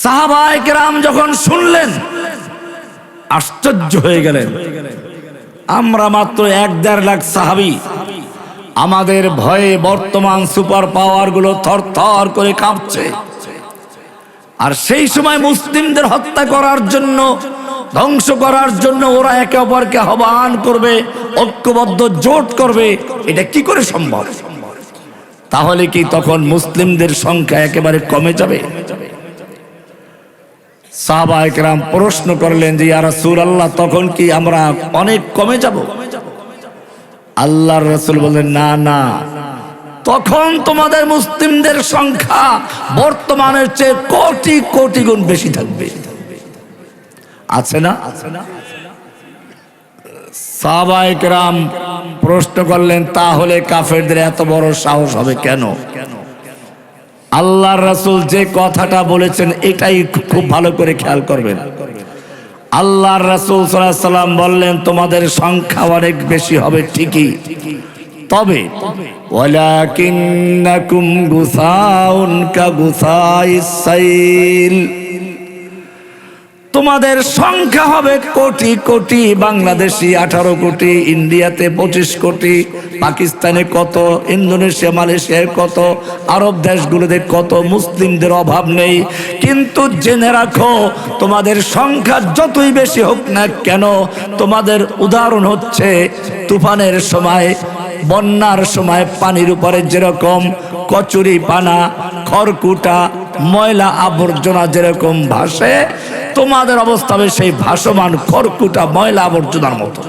সাহাবায়ে কেরাম যখন শুনলেন, আশ্চর্য হয়ে গেলেন। আমরা মাত্র এক দেড় লাখ সাহাবি। আমাদের ভয়ে বর্তমান সুপার পাওয়ারগুলো থর থর করে কাঁপছে। আর সেই সময় মুসলিমদের হত্যা করার জন্য, ধ্বংস করার জন্য ওরা একে অপরকে আহ্বান করবে, ঐক্যবদ্ধ জোট করবে। এটা কি করে সম্ভব? তাহলে কি তখন মুসলিমদের সংখ্যা একেবারে কমে যাবে? সাহাবা একরাম প্রশ্ন করলেন যে ইয়ারা সুর আল্লাহ তখন কি আমরা অনেক কমে যাব? আল্লাহর রসুল বললেন, না না। তখন তোমাদের মুসলিমদের সংখ্যা বর্তমানের চেয়ে কোটি কোটি গুণ বেশি থাকবে। আছে না? সাহবাইকরাম প্রশ্ন করলেন, তাহলে কাফেরদের এত বড় সাহস হবে কেন কেন? আল্লাহর রাসুল যে কথাটা বলেছেন, এটাই খুব ভালো করে খেয়াল করবেন। আল্লাহ রাসুল সাল্লাম বললেন, তোমাদের সংখ্যা অনেক বেশি হবে, ঠিকই। তবে, ওয়ালাকিন্নাকুম তোমাদের সংখ্যা হবে কোটি কোটি, বাংলাদেশি আঠারো কোটি, ইন্ডিয়াতে পঁচিশ কোটি, পাকিস্তানে কত, ইন্দোনেশিয়া, মালয়েশিয়ায় কত, আরব দেশগুলোতে কত, মুসলিমদের অভাব নেই। কিন্তু জেনে রাখো, তোমাদের সংখ্যা যতই বেশি হোক না কেন, তোমাদের উদাহরণ হচ্ছে তুফানের সময়, বন্যার সময় পানির উপরে যেরকম কচুরি পানা খড়কুটা, ময়লা আবর্জনা যেরকম ভাসে তোমাদের অবস্থা হবে সেই ভাসমান খরকুটা ময়লা আবর্জনার মতো।